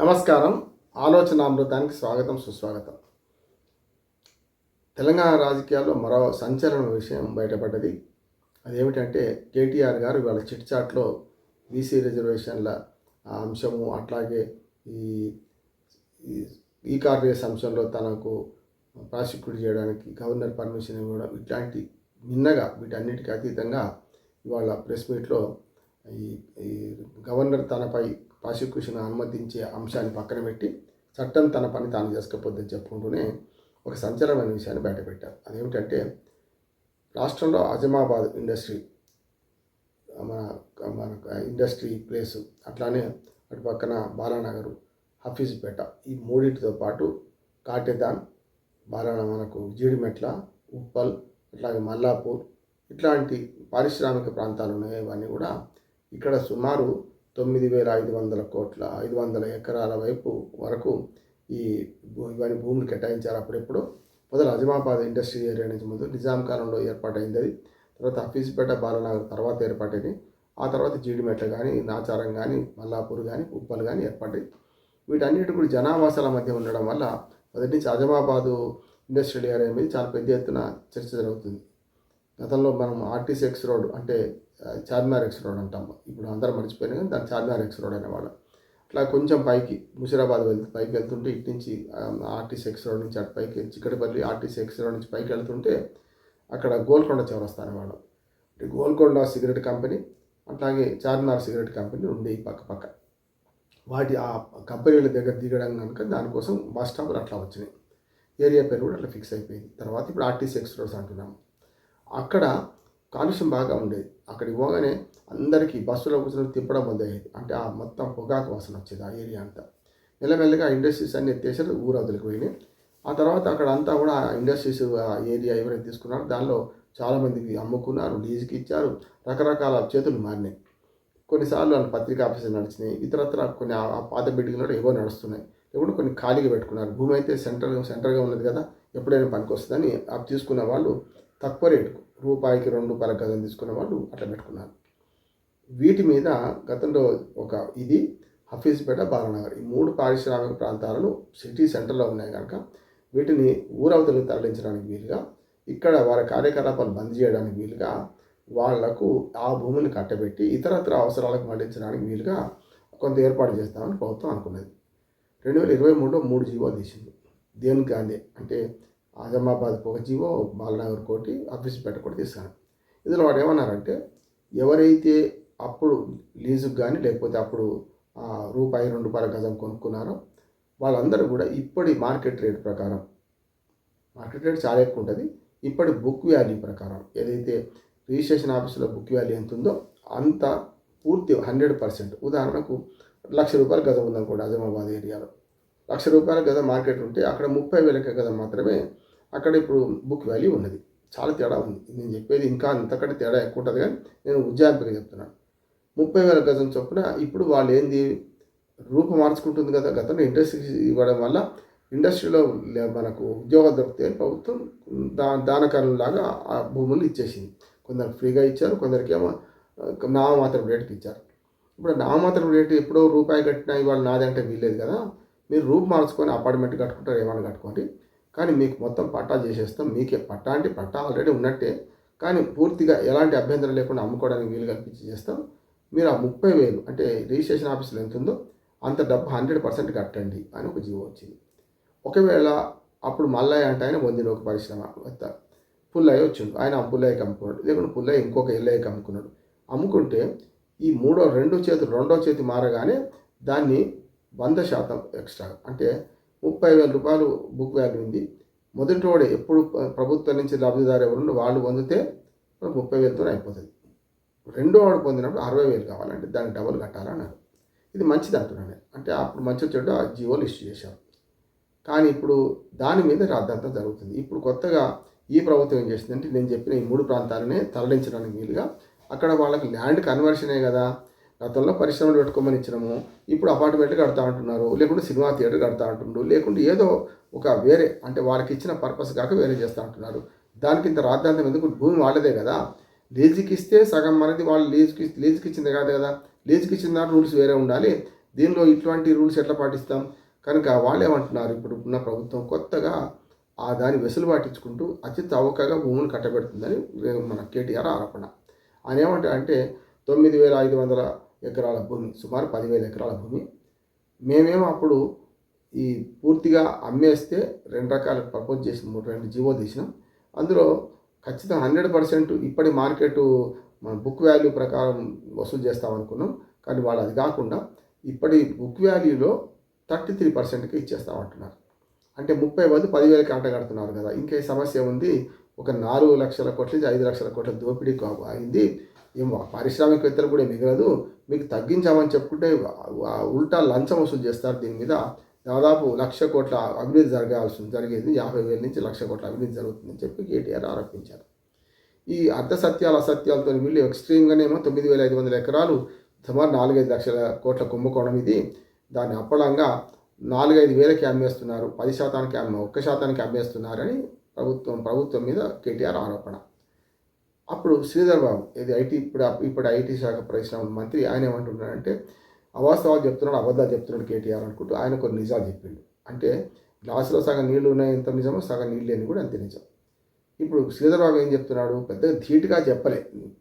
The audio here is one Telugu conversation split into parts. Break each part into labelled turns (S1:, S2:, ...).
S1: నమస్కారం. ఆలోచన అమృతానికి స్వాగతం సుస్వాగతం. తెలంగాణ రాజకీయాల్లో మరో సంచలన విషయం బయటపడ్డది. అదేమిటంటే కేటీఆర్ గారు ఇవాళ చిట్ చాట్లో బీసీ రిజర్వేషన్ల అంశము అట్లాగే ఈ ఈ- కార్యస్ కార్పొరేస్ అంశంలో తనకు ప్రాసిక్యూట్ చేయడానికి గవర్నర్ పర్మిషన్ ఇవ్వడం ఇట్లాంటి నిన్నగా వీటన్నిటికీ అతీతంగా ఇవాళ ప్రెస్ మీట్లో ఈ గవర్నర్ తనపై ప్రాసిక్యూషన్ అనుమతించే అంశాన్ని పక్కన పెట్టి చట్టం తన పని తాను చేసుకోపోద్దని చెప్పుకుంటూనే ఒక సంచలనమైన విషయాన్ని బయటపెట్టారు. అదేమిటంటే రాష్ట్రంలో అజమాబాద్ ఇండస్ట్రీ మన మన ఇండస్ట్రీ ప్లేసు అట్లానే అటు పక్కన బాలానగరు హఫీజ్పేట ఈ మూడింటితో పాటు కాటేదాన్ బాలాన మనకు జీడిమెట్ల ఉప్పల్ అట్లాగే మల్లాపూర్ ఇట్లాంటి పారిశ్రామిక ప్రాంతాలు ఉన్నాయి ఇవన్నీ కూడా ఇక్కడ సుమారు తొమ్మిది వేల ఐదు వందల కోట్ల ఐదు వందల ఎకరాల వైపు వరకు ఈ ఇవన్నీ భూములు కేటాయించారు. అప్పుడెప్పుడు మొదలు అజమాబాద్ ఇండస్ట్రీ ఏరియా నుంచి ముందు నిజాం కాలంలో ఏర్పాటైంది అది. తర్వాత హఫీజ్పేట బాలనగర్ తర్వాత ఏర్పాటైంది. ఆ తర్వాత జీడిమెట్ల కానీ నాచారం కానీ మల్లాపూర్ కానీ ఉప్పల్ కానీ ఏర్పడ్డాయి. వీటన్నిటి కూడా జనావాసాల మధ్య ఉండడం వల్ల మొదటి నుంచి అజమాబాదు ఇండస్ట్రియల్ ఏరియా మీద చాలా పెద్ద ఎత్తున చర్చ జరుగుతుంది. గతంలో మనం ఆర్టీసీ ఎక్స్ రోడ్ అంటే చార్మినార్ ఎక్స్ రోడ్ అంటాం. ఇప్పుడు అందరం మర్చిపోయినా కానీ దాన్ని చార్మినార్ ఎక్స్ రోడ్ అనేవాళ్ళం. అట్లా కొంచెం పైకి ముషిరాబాద్ వెళ్తూ పైకి వెళ్తుంటే ఇటు నుంచి ఆర్టీసీ ఎక్స్ రోడ్ నుంచి అటు పైకి చిక్కడపల్లి ఆర్టీసీ ఎక్స్ రోడ్ నుంచి పైకి వెళ్తుంటే అక్కడ గోల్కొండ చౌరస్తా అనేవాళ్ళం. అంటే గోల్కొండ సిగరెట్ కంపెనీ అట్లాగే చార్మినార్ సిగరెట్ కంపెనీ ఉండేవి పక్క పక్క. వాటి ఆ కంపెనీల దగ్గర దిగడం కనుక దానికోసం బస్ స్టాప్లు అట్లా వచ్చినాయి. ఏరియా పేరు కూడా అట్లా ఫిక్స్ అయిపోయింది. తర్వాత ఇప్పుడు ఆర్టీసీ ఎక్స్ రోడ్స్ అంటున్నాము. అక్కడ కాలుష్యం బాగా ఉండేది. అక్కడికి పోగానే అందరికీ బస్సులో కూర్చొని తిప్పడం మొదలయ్యేది. అంటే ఆ మొత్తం పొగాకు వాసన వచ్చేది ఆ ఏరియా అంతా. మెల్లమెల్లగా ఇండస్ట్రీస్ అన్ని ఎత్తేసారు ఊరు అవతలికి పోయినాయి. ఆ తర్వాత అక్కడ అంతా కూడా ఇండస్ట్రీస్ ఆ ఏరియా ఎవరైతే తీసుకున్నారో దానిలో చాలామందికి అమ్ముకున్నారు లీజుకి ఇచ్చారు. రకరకాల చేతులు మారినాయి. కొన్నిసార్లు వాళ్ళు పత్రికా ఆఫీసులు నడిచినాయి. ఇతరత్ర కొన్ని ఆ ఆ పాత బిల్డింగ్లో ఏవో నడుస్తున్నాయి. ఎప్పుడు కొన్ని ఖాళీగా పెట్టుకున్నారు. భూమి అయితే సెంటర్ సెంటర్గా ఉన్నది కదా ఎప్పుడైనా పనికి వస్తుందని అవి తీసుకున్న వాళ్ళు తక్కువ రేటుకు రూపాయికి రెండు రూపాయల గజం తీసుకున్న వాళ్ళు అట్లా పెట్టుకున్నారు. వీటి మీద గతంలో ఒక ఇది హఫీజ్పేట బాలనగర్ ఈ మూడు పారిశ్రామిక ప్రాంతాలను సిటీ సెంటర్లో ఉన్నాయి కనుక వీటిని ఊరవతలకు తరలించడానికి వీలుగా ఇక్కడ వారి కార్యకలాపాలు బంద్ చేయడానికి వీలుగా వాళ్ళకు ఆ భూమిని కట్టబెట్టి ఇతరత్ర అవసరాలకు మళ్ళించడానికి వీలుగా కొంత ఏర్పాటు చేస్తామని ప్రభుత్వం అనుకున్నది. రెండు వేల ఇరవై మూడులో మూడు జీవో తీసింది. దేనికి గాంధీ అంటే ఆజమాబాద్కి ఒక జీవో బాలనగర్ కోటి ఆఫీస్పేట కూడా తీశాను ఇందులో వాడు ఏమన్నారంటే ఎవరైతే అప్పుడు లీజుకు కానీ లేకపోతే అప్పుడు ఆ, రూపాయి రెండు రూపాయల గజం కొనుక్కున్నారో వాళ్ళందరూ కూడా ఇప్పటి మార్కెట్ రేట్ ప్రకారం మార్కెట్ రేట్ చాలా ఎక్కువ ఉంటుంది ఇప్పటి బుక్ వ్యాల్యూ ప్రకారం ఏదైతే రిజిస్ట్రేషన్ ఆఫీసులో బుక్ వ్యాల్యూ ఎంత ఉందో అంత పూర్తి హండ్రెడ్ పర్సెంట్. ఉదాహరణకు లక్ష రూపాయల గజం ఉందనుకోండి అజమాబాద్ ఏరియాలో. లక్ష రూపాయల గజం మార్కెట్ ఉంటే అక్కడ ముప్పై వేలకే గజం మాత్రమే అక్కడ ఇప్పుడు బుక్ వాల్యూ ఉన్నది. చాలా తేడా ఉంది. నేను చెప్పేది ఇంకా అంతకంటే తేడా ఎక్కువ ఉంటుంది కానీ నేను ఉజ్జాయింపుగా చెప్తున్నాను. ముప్పై వేల గజం చొప్పున ఇప్పుడు వాళ్ళు ఏంది? రూపం మార్చుకుంటుంది కదా గతంలో ఇండస్ట్రీ ఇవ్వడం వల్ల ఇండస్ట్రీలో లే- మనకు ఉద్యోగాలు దొరుకుతాయని ప్రభుత్వం దా దానకరులాగా ఆ భూములు ఇచ్చేసింది. కొందరు ఫ్రీగా ఇచ్చారు కొందరికి ఏమో నామమాత్రం రేటుకి ఇచ్చారు. ఇప్పుడు నామమాత్రం రేటు ఎప్పుడో రూపాయి కట్టినా ఇవాళ నాది అంటే వీల్లేదు కదా. మీరు రూపు మార్చుకొని అపార్ట్మెంట్ కట్టుకుంటారు ఏమైనా కట్టుకోండి. కానీ మీకు మొత్తం పట్టా చేసేస్తాం మీకే పట్టా అంటే పట్టా ఆల్రెడీ ఉన్నట్టే. కానీ పూర్తిగా ఎలాంటి అభ్యంతరం లేకుండా అమ్ముకోవడానికి వీలు కల్పించి చేస్తాం. మీరు ఆ ముప్పై వేలు అంటే రిజిస్ట్రేషన్ ఆఫీసులో ఎంత ఉందో అంత డబ్బు హండ్రెడ్ పర్సెంట్ కట్టండి అని ఒక జీవో వచ్చింది. ఒకవేళ అప్పుడు మల్లయ్య అంటే ఆయన పొందిన ఒక పరిశ్రమ పుల్లయ్య వచ్చిండు. ఆయన పుల్లయ్యకి అమ్ముకున్నాడు లేకుంటే పుల్లయ్య ఇంకొక ఎల్లయ్యకి అమ్ముకున్నాడు అమ్ముకుంటే ఈ మూడో రెండో చేతులు రెండో చేతి మారగానే దాన్ని వంద శాతం ఎక్స్ట్రా. అంటే ముప్పై వేల రూపాయలు బుక్ వాల్యూ ఉంది. మొదటి వాడు ఎప్పుడు ప్రభుత్వం నుంచి లబ్ధిదారు ఎవరు వాళ్ళు పొందితే ముప్పై వేలతో అయిపోతుంది. రెండో వాడు పొందినప్పుడు అరవై వేలు కావాలంటే దానికి డబుల్ కట్టాలన్నారు ఇది మంచిది అంటున్నాను అంటే అప్పుడు మంచి చెడు ఆ జీవోలు ఇష్యూ చేశారు కానీ ఇప్పుడు దాని మీద రాద్దంతా జరుగుతుంది. ఇప్పుడు కొత్తగా ఈ ప్రభుత్వం ఏం చేసిందంటే నేను చెప్పిన ఈ మూడు ప్రాంతాలనే తరలించడానికి వీలుగా అక్కడ వాళ్ళకి ల్యాండ్ కన్వర్షనే కదా గతంలో పరిశ్రమలు పెట్టుకోమని ఇచ్చినాము. ఇప్పుడు అపార్ట్మెంట్లు కడతా అంటున్నారు లేకుంటే సినిమా థియేటర్ కడతా అంటున్నారు లేకుంటే ఏదో ఒక వేరే అంటే వాళ్ళకి ఇచ్చిన పర్పస్ కాక వేరే చేస్తూ అంటున్నారు దానికి ఇంత రాద్ధాంతం ఎందుకు? భూమి వాళ్ళదే కదా. లీజుకి ఇస్తే సగం మనది వాళ్ళు లీజుకి లీజుకి ఇచ్చింది కాదు కదా. లీజుకి ఇచ్చిన దాని రూల్స్ వేరే ఉండాలి. దీనిలో ఇటువంటి రూల్స్ ఎట్లా పాటిస్తాం? కనుక వాళ్ళు ఏమంటున్నారు ఇప్పుడు ఉన్న ప్రభుత్వం కొత్తగా ఆ దాని వెసులు పాటించుకుంటూ అతి చౌకగా భూములు కట్టబెడుతుందని మన కేటీఆర్ ఆరోపణ. ఆయన ఏమంటారు అంటే తొమ్మిది వేల ఐదు వందల ఎకరాల భూమి సుమారు పదివేల ఎకరాల భూమి. మేమేమో అప్పుడు ఈ పూర్తిగా అమ్మేస్తే రెండు రకాల ప్రపోజ్ చేసి మూడు రెండు జీవో తీసినాం. అందులో ఖచ్చితంగా హండ్రెడ్ పర్సెంట్ ఇప్పటి మార్కెట్ మన బుక్ వాల్యూ ప్రకారం వసూలు చేస్తాం అనుకున్నాం. కానీ వాళ్ళు అది కాకుండా ఇప్పటి బుక్ వాల్యూలో థర్టీ త్రీ పర్సెంట్కి ఇచ్చేస్తామంటున్నారు అంటే ముప్పై వద్దు పదివేలకి ఆట కడుతున్నారు కదా. ఇంకే సమస్య ఉంది ఒక నాలుగు లక్షల కోట్ల నుంచి ఐదు లక్షల కోట్ల దోపిడీ అయింది. ఏం పారిశ్రామికవేత్తలు కూడా మిగలదు మీకు తగ్గించామని చెప్పుకుంటే ఉల్టా లంచం వసూలు చేస్తారు దీని మీద. దాదాపు లక్ష కోట్ల అభివృద్ధి జరగాల్సి జరిగేది యాభై వేల నుంచి లక్ష కోట్ల అభివృద్ధి జరుగుతుందని చెప్పి కేటీఆర్ ఆరోపించారు. ఈ అర్ధ సత్యాలు అసత్యాలతో వీళ్ళు ఎక్స్ట్రీమ్గానేమో తొమ్మిది వేల ఐదు వందల ఎకరాలు సుమారు నాలుగైదు లక్షల కోట్ల కుంభకోణం ఇది. దాన్ని అప్పడంగా నాలుగైదు వేలకి అమ్మేస్తున్నారు పది శాతానికి అమ్మ ఒక్క శాతానికి అమ్మేస్తున్నారని ప్రభుత్వం ప్రభుత్వం మీద కేటీఆర్ ఆరోపణ. అప్పుడు శ్రీధర్ బాబు ఇది ఐటీ ఇప్పుడు ఇప్పుడు ఐటీ శాఖ పరిశ్రమ మంత్రి ఆయన ఏమంటున్నాడంటే అవాస్తవాలు చెప్తున్నాడు అబద్ధాలు చెప్తున్నాడు కేటీఆర్ అనుకుంటూ ఆయన కొన్ని నిజాలు చెప్పిండు. అంటే గ్లాసులో సగం నీళ్ళు ఉన్నాయి ఎంత నిజమో సగం నీళ్ళు లేని కూడా అంతే నిజం. ఇప్పుడు శ్రీధర్ బాబు ఏం చెప్తున్నాడు? పెద్దగా ధీటుగా చెప్పలే.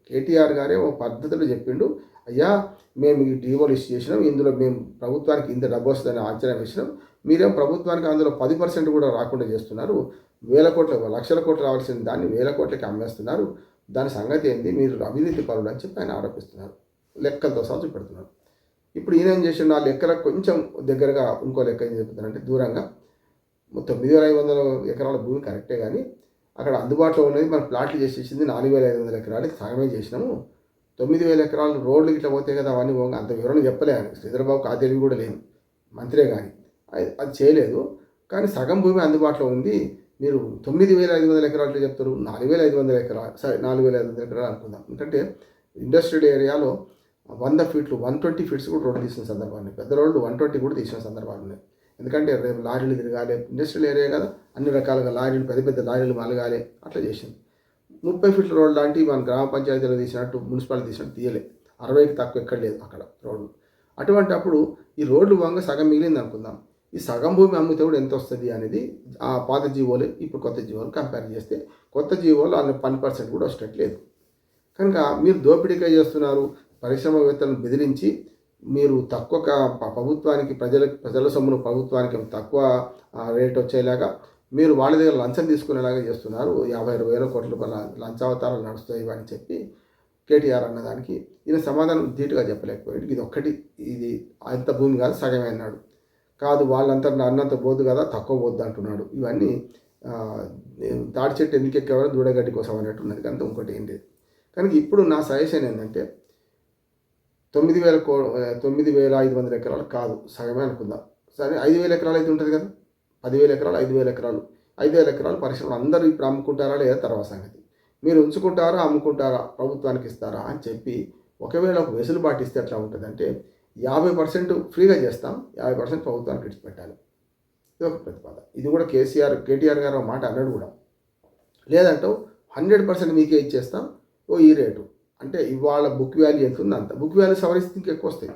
S1: కేటీఆర్ గారే ఒక పద్ధతిలో చెప్పిండు అయ్యా మేము ఈ డివోలిష్ చేసినాం ఇందులో మేము ప్రభుత్వానికి ఇంత డబ్బు వస్తుందని అంచనా వేసినాం మీరేం ప్రభుత్వానికి అందులో పది పర్సెంట్ కూడా రాకుండా చేస్తున్నారు వేల కోట్ల లక్షల కోట్లు రావాల్సిన దాన్ని వేల కోట్లకి అమ్మేస్తున్నారు దాని సంగతి ఏంటి? మీరు అవినీతి పరులు అని చెప్పి ఆయన ఆరోపిస్తున్నారు. లెక్కలతో సహా చూపెడుతున్నారు. ఇప్పుడు ఈయన ఏం చేసిండు? ఆ లెక్కలకు కొంచెం దగ్గరగా ఇంకో లెక్క ఏం చెప్తున్నారంటే దూరంగా తొమ్మిది వేల ఐదు వందల ఎకరాల భూమి కరెక్టే కానీ అక్కడ అందుబాటులో ఉన్నది మనం ప్లాట్లు చేసేసింది నాలుగు వేల ఐదు వందల ఎకరాలకి సగమే చేసినాము. తొమ్మిది వేల ఎకరాలు రోడ్లు ఇట్లా పోతే కదా అవన్నీ పోగా. అంత వివరణ చెప్పలే ఆయన. శ్రీధరబాబుకి ఆ తెలివి కూడా లేదు మంత్రే కానీ. అది అది చేయలేదు. కానీ సగం భూమి అందుబాటులో ఉంది. మీరు తొమ్మిది వేల ఐదు వందల ఎకరాలు చెప్తారు నాలుగు వేల ఐదు వందల ఎకరా సరే నాలుగు వేల ఐదు వందల ఎకరాలు అనుకుందాం. ఎందుకంటే ఇండస్ట్రియల్ ఏరియాలో వంద ఫీట్లు వన్ ట్వంటీ ఫీట్స్ కూడా రోడ్డు తీసిన సందర్భాలు పెద్ద రోడ్లు వన్ ట్వంటీ కూడా తీసిన సందర్భాలు ఉన్నాయి. ఎందుకంటే రేపు లారీలు తిరగాలి ఇండస్ట్రియల్ ఏరియా కదా అన్ని రకాలుగా లారీలు పెద్ద పెద్ద లారీలు మలగాలి అట్లా చేసింది. ముప్పై ఫీట్ల రోడ్ లాంటి మన గ్రామ పంచాయతీలో తీసినట్టు మున్సిపాలిటీ తీసినట్టు తీయలే. అరవైకి తక్కువ ఎక్కడ లేదు అక్కడ రోడ్లు అటువంటి అప్పుడు ఈ రోడ్లు వంగ సగం మిగిలింది అనుకుందాం. ఈ సగం భూమి అమ్మితే కూడా ఎంత వస్తుంది అనేది ఆ పాత జీవోలు ఇప్పుడు కొత్త జీవోలు కంపేర్ చేస్తే కొత్త జీవోలు అందులో పని పర్సెంట్ కూడా వచ్చేట్లేదు కనుక మీరు దోపిడీగా చేస్తున్నారు పరిశ్రమవేత్తలను బెదిరించి మీరు తక్కువ ప్రభుత్వానికి ప్రజల ప్రజల సొమ్మును ప్రభుత్వానికి తక్కువ రేట్ వచ్చేలాగా మీరు వాళ్ళ దగ్గర లంచం తీసుకునేలాగా చేస్తున్నారు. యాభై అరవై వేల కోట్ల రూపాయల లంచావతారాలు నడుస్తాయి అని చెప్పి కేటీఆర్ అన్నదానికి ఈయన సమాధానం ధీటుగా చెప్పలేకపోయాడు. ఇది ఒక్కటి ఇది అంత భూమి కాదు సగమే అన్నాడు. కాదు వాళ్ళంతా అన్నంత పోదు కదా తక్కువ పోద్దు అంటున్నాడు. ఇవన్నీ తాడి చెట్టు ఎందుకు ఎక్కేవారు దూడగడ్డి కోసం అన్నట్టు ఉన్నది. కనుక ఇంకోటి ఏం లేదు. కనుక ఇప్పుడు నా సజెషన్ ఏంటంటే తొమ్మిది వేల కో తొమ్మిది వేల ఐదు వందల ఎకరాలు కాదు. సగమే అనుకుందాం. సరే ఐదు వేల ఎకరాలు అయితే ఉంటుంది కదా. పదివేల ఎకరాలు ఐదు వేల ఎకరాలు. ఐదు వేల ఎకరాలు పరిశ్రమలు అందరూ ఇప్పుడు అమ్ముకుంటారా లేదా తర్వాత సంగతి. మీరు ఉంచుకుంటారా అమ్ముకుంటారా ప్రభుత్వానికి ఇస్తారా అని చెప్పి ఒకవేళ ఒక వెసులుబాటు ఇస్తే ఎట్లా ఉంటుందంటే యాభై పర్సెంట్ ఫ్రీగా చేస్తాం యాభై పర్సెంట్ ప్రభుత్వానికి ఇచ్చిపెట్టాలి ఇది ఒక ప్రతిపాదన. ఇది కూడా కేసీఆర్ కేటీఆర్ గారు మాట అన్నాడు కూడా. లేదంటే హండ్రెడ్ పర్సెంట్ మీకే ఇచ్చేస్తాం ఓ ఈ రేటు. అంటే ఇవాళ బుక్ వాల్యూ ఎంత ఉంది అంత. బుక్ వాల్యూ సవరిస్తే ఇంకా ఎక్కువ వస్తాయి.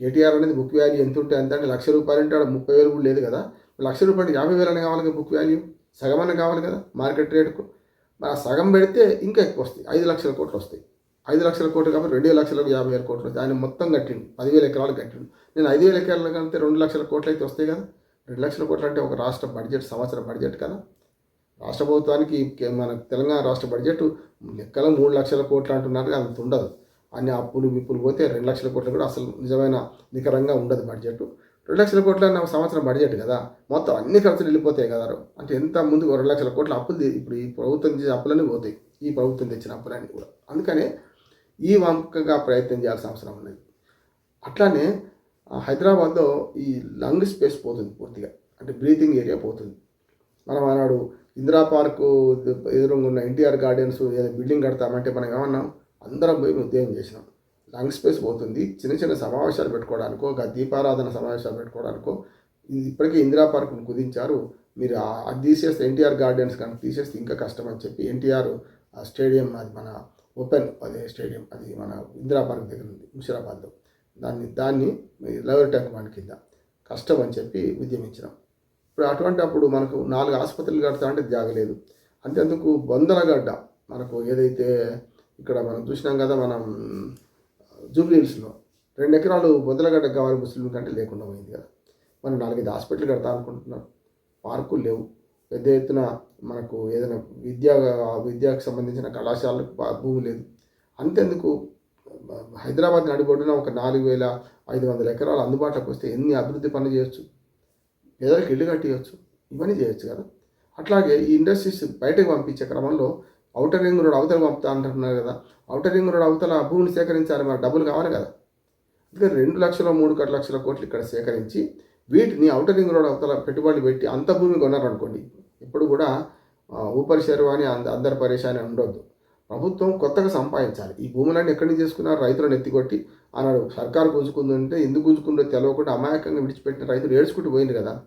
S1: కేటీఆర్ అనేది బుక్ వాల్యూ ఎంత ఉంటే ఎంత అంటే లక్ష రూపాయలు అంటే ఆడ ముప్పై వేలు కూడా లేదు కదా. లక్ష రూపాయలు యాభై వేలని కావాలి కదా బుక్ వాల్యూ? సగమన్న కావాలి కదా మార్కెట్ రేటుకు? మరి ఆ సగం పెడితే ఇంకా ఎక్కువ వస్తాయి. ఐదు లక్షల కోట్లు వస్తాయి. ఐదు లక్షల కోట్లు కాబట్టి రెండు లక్షలకు యాభై వేల కోట్లు దాన్ని ఆయన మొత్తం కట్టిండు. పదివేల ఎకరాలు కట్టిండు. నేను ఐదు వేల ఎకరాలు కంటే రెండు లక్షల కోట్లు అయితే వస్తాయి కదా. రెండు లక్షల కోట్లు అంటే ఒక రాష్ట్ర బడ్జెట్ సంవత్సరం బడ్జెట్ కదా. రాష్ట్ర ప్రభుత్వానికి మన తెలంగాణ రాష్ట్ర బడ్జెట్ లెక్కల మూడు లక్షల కోట్లు అంటున్నారు కానీ అంత ఉండదు. అన్ని అప్పులు విప్పులు పోతే రెండు లక్షల కోట్లు కూడా అసలు నిజమైన నికరంగా ఉండదు బడ్జెట్. రెండు లక్షల కోట్ల అన్న సంవత్సరం బడ్జెట్ కదా. మొత్తం అన్ని ఖర్చులు వెళ్ళిపోతాయి కదా అంటే ఎంత ముందు రెండు లక్షల కోట్ల అప్పులు ఇప్పుడు ఈ ప్రభుత్వం చేసే అప్పులన్నీ పోతాయి. ఈ ప్రభుత్వం తెచ్చిన అప్పులన్నీ కూడా. అందుకనే ఈ వంకగా ప్రయత్నం చేయాల్సిన అవసరం ఉన్నది. అట్లానే హైదరాబాద్లో ఈ లంగ్ స్పేస్ పోతుంది పూర్తిగా. అంటే బ్రీతింగ్ ఏరియా పోతుంది. మనం ఆనాడు ఇందిరా పార్కు ఎదురుగా ఉన్న ఎన్టీఆర్ గార్డెన్స్ ఏదో బిల్డింగ్ కడతామంటే మనం ఏమన్నాం? అందరం పోయి ఉద్యోగం చేసినాం. లంగ్ స్పేస్ పోతుంది. చిన్న చిన్న సమావేశాలు పెట్టుకోవడానికో ఒక దీపారాధన సమావేశాలు పెట్టుకోవడానికో ఇప్పటికే ఇందిరా పార్క్ను కుదించారు. మీరు ఆ- అది తీసేస్తే ఎన్టీఆర్ గార్డెన్స్ కనుక తీసేస్తే ఇంకా కష్టం అని చెప్పి ఎన్టీఆర్ స్టేడియం అది మన ఓపెన్ అదే స్టేడియం అది మన ఇందిరా పార్క్ దగ్గర ఉంది ముషిరాబాద్లో. దాన్ని దాన్ని లెవెల్ ట్యాంక్ మన కింద కష్టం అని చెప్పి ఉద్యమించినాం ఇప్పుడు అటువంటి అప్పుడు మనకు నాలుగు ఆసుపత్రులు కడతా అంటే జాగలేదు. అంతేందుకు బొందలగడ్డ మనకు ఏదైతే ఇక్కడ మనం చూసినాం కదా మనం జూబ్లీహిల్స్లో రెండు ఎకరాలు బొందలగడ్డ కావాలి ముస్లిం కంటే లేకుండా పోయింది కదా. మనం నాలుగైదు హాస్పిటల్ కడతా అనుకుంటున్నారు పార్కులు లేవు. పెద్ద ఎత్తున మనకు ఏదైనా విద్యా విద్యకు సంబంధించిన కళాశాలకు భూమి లేదు. అంతెందుకు? హైదరాబాద్ నడిబొడ్డున ఒక నాలుగు వేల ఐదు వందల ఎకరాలు అందుబాటులోకి వస్తే ఎన్ని అభివృద్ధి పనులు చేయొచ్చు? పేదలకు ఇల్లు కట్టియచ్చు? ఇవన్నీ చేయొచ్చు కదా. అట్లాగే ఈ ఇండస్ట్రీస్ బయటకు పంపించే క్రమంలో అవుటర్ రింగ్ రోడ్ అవతల పంపుతా అంటున్నారు కదా. అవుటర్ రింగ్ రోడ్ అవతల భూమిని సేకరించాలి మరి డబ్బులు కావాలి కదా. అందుకని రెండు లక్షల మూడు లక్షల కోట్లు ఇక్కడ సేకరించి వీటిని అవుటరింగ్ రోడ్ అవతల పెట్టుబడులు పెట్టి అంత భూమి కొన్నారనుకోండి ఇప్పుడు కూడా ఊపరి శర్వాని అంద అందరి పరేషాని ఉండొద్దు. ప్రభుత్వం కొత్తగా సంపాదించాలి. ఈ భూములన్నీ ఎక్కడి నుంచి చేసుకున్నారు రైతులను ఎత్తికొట్టి అన్నాడు సర్కారు గుంజుకుందంటే ఎందుకు గుంజుకుందో తెలియకుండా అమాయకంగా విడిచిపెట్టిన రైతులు ఏడ్చుకుంటూ పోయింది కదా.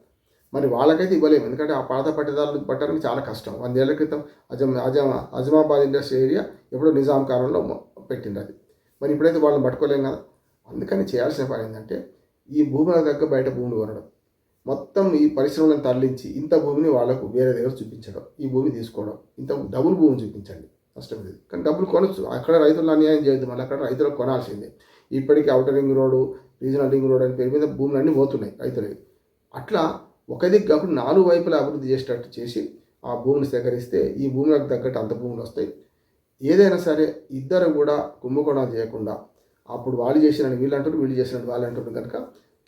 S1: మరి వాళ్ళకైతే ఇవ్వలేము. ఎందుకంటే ఆ పాత పట్టదారులు పట్టడానికి చాలా కష్టం. వందేళ్ళ క్రితం అజం అజమ అజమాబాద్ ఇండస్ట్రీ ఏరియా ఎప్పుడో నిజాం కాలంలో పెట్టింది అది. మరి ఇప్పుడైతే వాళ్ళని పట్టుకోలేం కదా. అందుకని చేయాల్సిన పని ఏంటంటే ఈ భూముల దగ్గర బయట భూములు కొనడం మొత్తం ఈ పరిశ్రమలను తరలించి ఇంత భూమిని వాళ్ళకు వేరే దగ్గర చూపించడం ఈ భూమి తీసుకోవడం ఇంత డబుల్ భూమి చూపించండి. కష్టం ఇది. కానీ డబ్బులు కొనొచ్చు. అక్కడ రైతులు అన్యాయం చేయొద్దు. మళ్ళీ అక్కడ రైతులకు కొనాల్సిందే. ఇప్పటికీ outer ring road regional ring road అని పేరు మీద భూములు అన్నీ పోతున్నాయి రైతులకి అట్లా ఒక దిక్కు కాకుండా నాలుగు వైపులా అభివృద్ధి చేసేటట్టు చేసి ఆ భూమిని సేకరిస్తే ఈ భూములకు తగ్గట్టు అంత భూములు వస్తాయి. ఏదైనా సరే ఇద్దరు కూడా కుంభకోణాలు చేయకుండా అప్పుడు వాళ్ళు చేసినట్టు వీళ్ళు అంటారు వీళ్ళు చేసినట్టు వాళ్ళు అంటారు కనుక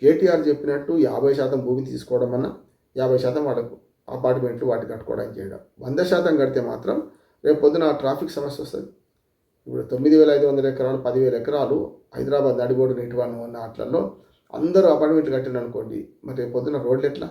S1: కేటీఆర్ చెప్పినట్టు యాభై శాతం భూమి తీసుకోవడం అన్న యాభై శాతం వాళ్ళకు అపార్ట్మెంట్లు వాటి కట్టుకోవడానికి చేయడం. వంద శాతం కడితే మాత్రం రేపు పొద్దున ట్రాఫిక్ సమస్య వస్తుంది. ఇప్పుడు తొమ్మిది వేల ఐదు వందల ఎకరాలు పదివేల ఎకరాలు హైదరాబాద్ నడిబోడు నెట్వన్ ఉన్న ఆటలలో అందరూ అపార్ట్మెంట్లు కట్టిన అనుకోండి మరి రేపు పొద్దున రోడ్లు ఎట్లా?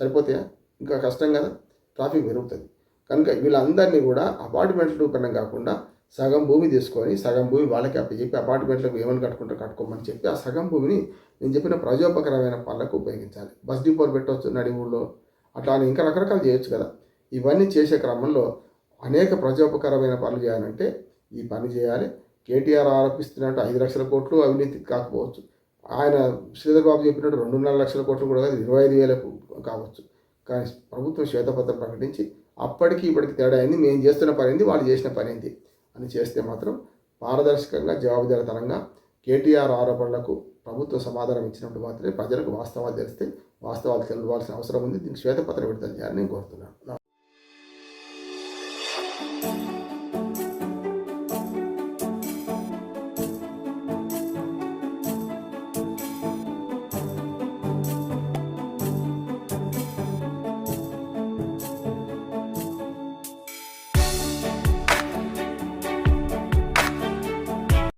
S1: సరిపోతాయా? ఇంకా కష్టం కదా? ట్రాఫిక్ పెరుగుతుంది. కనుక వీళ్ళందరినీ కూడా అపార్ట్మెంట్లు కన్నా కాకుండా సగం భూమి తీసుకొని సగం భూమి వాళ్ళకి అప్పచెప్పి అపార్ట్మెంట్లకు ఏమని కట్టుకుంటే కట్టుకోమని చెప్పి ఆ సగం భూమిని నేను చెప్పిన ప్రజోపకరమైన పనులకు ఉపయోగించాలి. బస్ డిపోలు పెట్టవచ్చు నడి ఊళ్ళో. అట్లా అని ఇంకా రకరకాలు చేయొచ్చు కదా. ఇవన్నీ చేసే క్రమంలో అనేక ప్రజోపకరమైన పనులు చేయాలంటే ఈ పని చేయాలి. కేటీఆర్ ఆరోపిస్తున్నట్టు ఐదు లక్షల కోట్లు అవినీతి కాకపోవచ్చు. ఆయన శ్రీధర్ బాబు చెప్పినట్టు రెండున్నర లక్షల కోట్లు కూడా కాదు ఇరవై ఐదు వేలకు కావచ్చు. కానీ ప్రభుత్వం శ్వేతపత్రం ప్రకటించి అప్పటికి ఇప్పటికి తేడా అయింది మేము చేస్తున్న పని ఏంది వాళ్ళు చేసిన పని ఏంది అని చేస్తే మాత్రం పారదర్శకంగా జవాబుదారితనంగా కేటీఆర్ ఆరోపణలకు ప్రభుత్వం సమాధానం ఇచ్చినప్పుడు మాత్రమే ప్రజలకు వాస్తవాలు తెలిస్తే వాస్తవాలు తెలియవలసిన అవసరం ఉంది. దీనికి శ్వేతపత్రం విడుదల చేయాలని నేను కోరుతున్నాను.